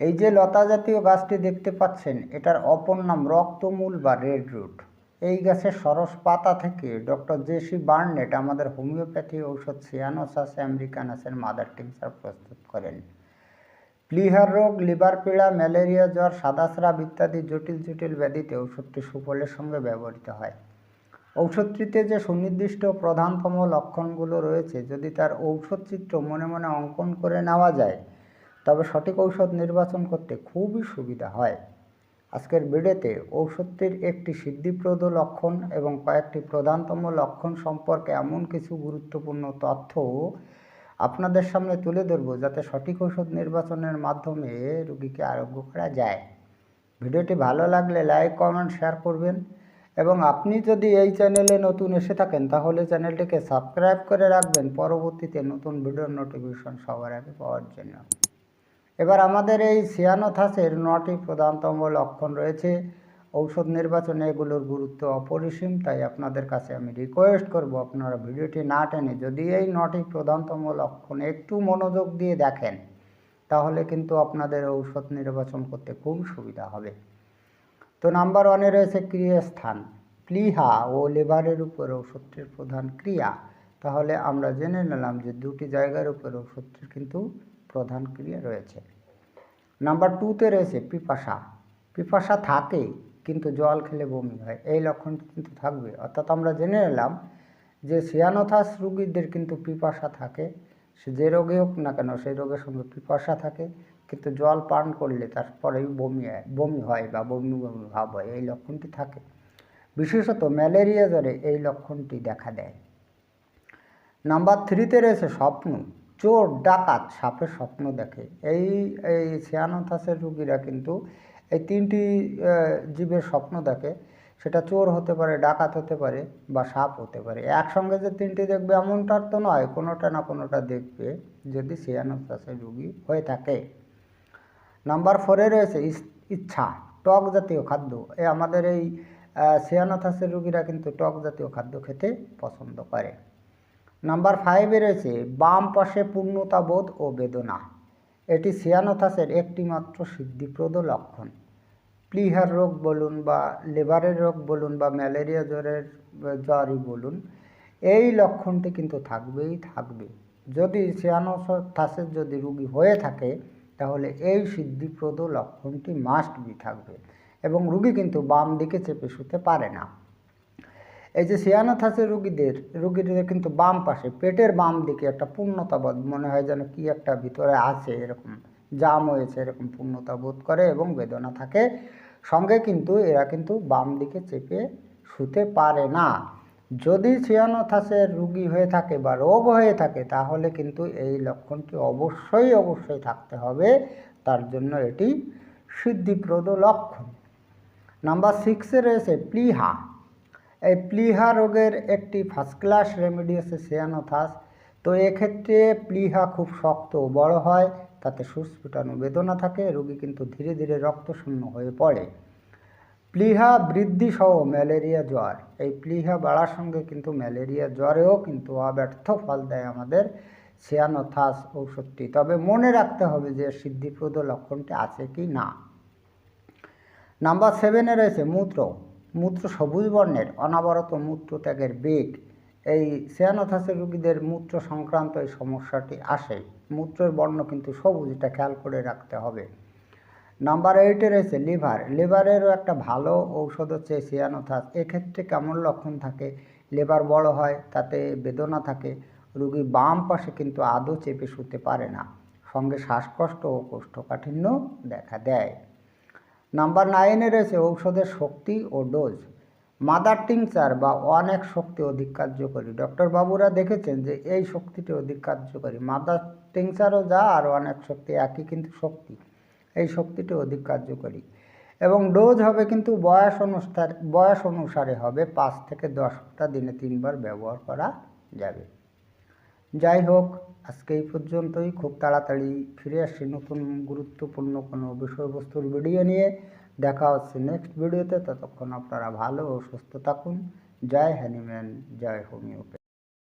এই যে লতা জাতীয় গাছটি দেখতে পাচ্ছেন, এটার অপর নাম রক্তমূল বা রেড রুট। এই গাছের সরস পাতা থেকে ডক্টর জেসি বার্নেট আমাদের হোমিওপ্যাথি ঔষধ সিয়ানোসাস আমেরিকানাসের মাদার টিংচার প্রস্তুত করেন। প্লিহার রোগ, লিভার পীড়া, ম্যালেরিয়া জ্বর সাদাস্রাব ইত্যাদি জটিল জটিল ব্যাধিতে ঔষধটি সুফলের সঙ্গে ব্যবহৃত হয়। ঔষধটিতে যে সুনির্দিষ্ট প্রধানতম লক্ষণগুলো রয়েছে, যদি তার ঔষধ চিত্র মনে মনে অঙ্কন করে নেওয়া যায় তবে সঠিক ঔষধ নির্বাচন করতে খুবই সুবিধা হয়। আজকের ভিডিওতে ঔষধটির একটি সিদ্ধিপ্রদ লক্ষণ এবং কয়েকটি প্রধানতম লক্ষণ সম্পর্কে এমন কিছু গুরুত্বপূর্ণ তথ্য আপনাদের সামনে তুলে ধরব যাতে সঠিক ঔষধ নির্বাচনের মাধ্যমে রোগীকে আরোগ্য করা যায়। ভিডিওটি ভালো লাগলে লাইক, কমেন্ট, শেয়ার করবেন এবং আপনি যদি এই চ্যানেলে নতুন এসে থাকেন তাহলে চ্যানেলটিকে সাবস্ক্রাইব করে রাখবেন। পরবর্তীতে নতুন ভিডিওর নোটিফিকেশন সবার আগে পাওয়ার জন্য। এবার আমাদের এই সিয়ানোথাসের নটি প্রধানতম লক্ষণ রয়েছে। ঔষধ নির্বাচনে এগুলোর গুরুত্ব অপরিসীম, তাই আপনাদের কাছে আমি রিকোয়েস্ট করব আপনারা ভিডিওটি না টেনে যদি এই নটি প্রধানতম লক্ষণ একটু মনোযোগ দিয়ে দেখেন, তাহলে কিন্তু আপনাদের ঔষধ নির্বাচন করতে খুব সুবিধা হবে। তো নাম্বার ওয়ানে রয়েছে ক্রিয়াস্থান। প্লিহা ও লেবারের উপর ওষুধটির প্রধান ক্রিয়া। তাহলে আমরা জেনে নিলাম যে দুটি জায়গার উপর ওষুধটির কিন্তু প্রধান ক্রিয়া রয়েছে। নাম্বার টুতে রয়েছে পিপাসা। পিপাসা থাকে, কিন্তু জল খেলে বমি হয়। এই লক্ষণটি কিন্তু থাকবে। অর্থাৎ আমরা জেনে নিলাম যে সিয়ানোথাস রুগীদের কিন্তু পিপাসা থাকে। সে যে রোগে হোক না কেন, সেই রোগের সঙ্গে পিপাসা থাকে, কিন্তু জল পান করলে তারপরেই বমি হয় বমি হয় বা বমি বমি ভাব হয়। এই লক্ষণটি থাকে। বিশেষত ম্যালেরিয়া জ্বরে এই লক্ষণটি দেখা দেয়। নাম্বার থ্রিতে রয়েছে স্বপ্ন। চোর, ডাকাত সাপের স্বপ্ন দেখে। এই এই সিয়ানোথাসের রুগীরা কিন্তু এই তিনটি জীবের স্বপ্ন দেখে। সেটা চোর হতে পারে, ডাকাত হতে পারে বা সাপ হতে পারে। একসঙ্গে যে তিনটি দেখবে এমনটার তো নয়, কোনোটা না কোনোটা দেখবে যদি সিয়ানোথাসের রুগী হয়ে থাকে। নাম্বার ফোরে রয়েছে ইচ্ছা, টক জাতীয় খাদ্য। এ আমাদের এই সিয়ানোথাসের রুগীরা কিন্তু টক জাতীয় খাদ্য খেতে পছন্দ করে। নাম্বার ফাইভে রয়েছে, বাম পাশে পূর্ণতাবোধ ও বেদনা। এটি সিয়ানোথাসের একটিমাত্র সিদ্ধিপ্রদ লক্ষণ। প্লিহার রোগ বলুন বা লিভারের রোগ বলুন বা ম্যালেরিয়া জ্বরের, জ্বরই বলুন, এই লক্ষণটি কিন্তু থাকবেই থাকবে। যদি সিয়ানোথাসের যদি রুগী হয়ে থাকে, তাহলে এই সিদ্ধিপ্রদ লক্ষণটি মাস্ট বি থাকবে। এবং রুগী কিন্তু বাম দিকে চেপে শুতে পারে না। এই যে সিয়ানোথাসের রুগীদের রুগীদের কিন্তু বাম পাশে, পেটের বাম দিকে একটা পূর্ণতা বোধ মনে হয় যেন কি একটা ভিতরে আছে এরকম, জাম হয়েছে এরকম পূর্ণতা বোধ করে এবং বেদনা থাকে। সঙ্গে কিন্তু এরা কিন্তু বাম দিকে চেপে শুতে পারে না। যদি সিয়ানোথাসের রুগী হয়ে থাকে বা রোগ হয়ে থাকে, তাহলে কিন্তু এই লক্ষণটি অবশ্যই অবশ্যই থাকতে হবে। তার জন্য এটি সিদ্ধিপ্রদ লক্ষণ। নাম্বার সিক্সে রয়েছে প্লিহা। এই প্লিহা রোগের একটি ফার্স্ট ক্লাস রেমেডি হচ্ছে সিয়ানোথাস তো এক্ষেত্রে প্লিহা খুব শক্ত বড় হয়, তাতে সুস্ফুটানো বেদনা থাকে, রোগী কিন্তু ধীরে ধীরে রক্তশূন্য হয়ে পড়ে। প্লিহা বৃদ্ধি সহ ম্যালেরিয়া জ্বর। এই প্লিহা বাড়ার সঙ্গে কিন্তু ম্যালেরিয়া জ্বরেও কিন্তু অব্যর্থ ফল দেয় আমাদের সিয়ানোথাস ঔষধটি। তবে মনে রাখতে হবে যে সিদ্ধিপ্রদ লক্ষণটি আছে কি না। নাম্বার সেভেনে রয়েছে মূত্র। মূত্র সবুজ বর্ণের, অনাবরত মূত্র ত্যাগের বেগ। এই সিয়ানোথাসের রোগীদের মূত্র সংক্রান্ত এই সমস্যাটি আসে। মূত্রের বর্ণ কিন্তু সবুজ, এটা খেয়াল করে রাখতে হবে। নাম্বার এইটে রয়েছে লিভার। লিভারেরও একটা ভালো ঔষধ হচ্ছে সিয়ানোথাস। এক্ষেত্রে কেমন লক্ষণ থাকে? লিভার বড় হয়, তাতে বেদনা থাকে। রুগী বাম পাশে কিন্তু আদৌ চেপে শুতে পারে না। সঙ্গে শ্বাসকষ্ট ও কোষ্ঠকাঠিন্য দেখা দেয়। নাম্বার নাইনে রয়েছে ঔষধের শক্তি ও ডোজ। মাদার টিংচার বা অনেক শক্তি অধিক কার্যকরী। ডক্টর বাবুরা দেখেছেন যে এই শক্তিটি অধিক কার্যকরী। মাদার টিংচারও যা আর অনেক শক্তি একই কিন্তু শক্তি। এই শক্তিটি অধিক কার্যকরী। এবং ডোজ হবে কিন্তু বয়স অনুসারে বয়স অনুসারে হবে পাঁচ থেকে দশটা দিনে তিনবার ব্যবহার করা যাবে। যাই হোক আজকে এই পর্যন্তই। খুব তাড়াতাড়ি ফিরে আসছি নতুন গুরুত্বপূর্ণ কোনো বিষয়বস্তুর ভিডিও নিয়ে। দেখা হচ্ছে নেক্সট ভিডিওতে ততক্ষণ আপনারা ভালো ও সুস্থ থাকুন। জয় হ্যানিম্যান জয় হোমিওপ্যাথি